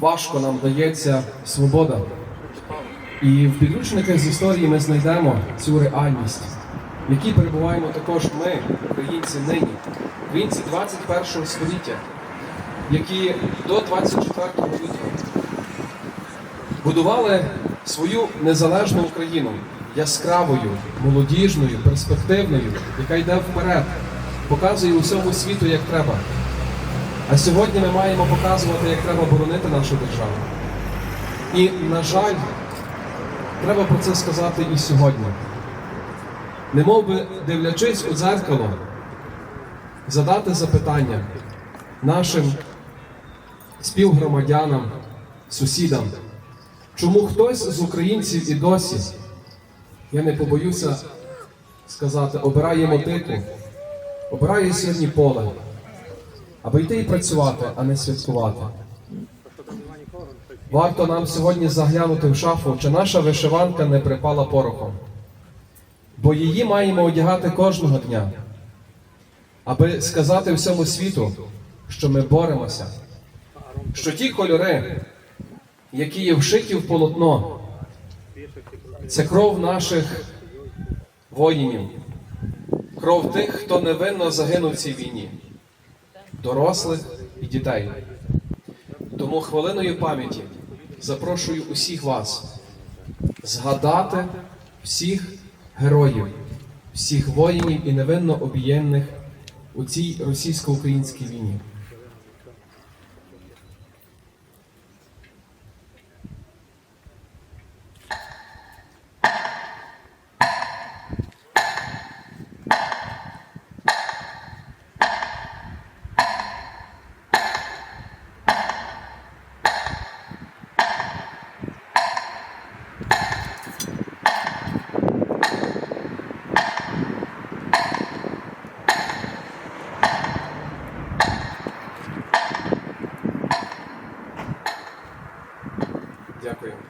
важко нам дається свобода. І в підручниках з історії ми знайдемо цю реальність, в якій перебуваємо також ми, українці нині, українці 21 століття, які до 24 лютого будували свою незалежну Україну яскравою, молодіжною, перспективною, яка йде вперед, показує усьому світу, як треба. А сьогодні ми маємо показувати, як треба боронити нашу державу. І, на жаль, треба про це сказати і сьогодні. Не би, дивлячись у дзеркало, задати запитання нашим співгромадянам, сусідам, чому хтось з українців і досі, я не побоюся сказати, обирає мотику, обирає сьогодні поле, аби йти і працювати, а не святкувати. Варто нам сьогодні заглянути в шафу, чи наша вишиванка не припала порохом. Бо її маємо одягати кожного дня, аби сказати всьому світу, що ми боремося, що ті кольори, які є вшиті в полотно, це кров наших воїнів, кров тих, хто невинно загинув в цій війні, дорослих і дітей. Тому хвилиною пам'яті запрошую усіх вас згадати всіх героїв, всіх воїнів і невинно обієнних у цій російсько-українській війні. Дякую.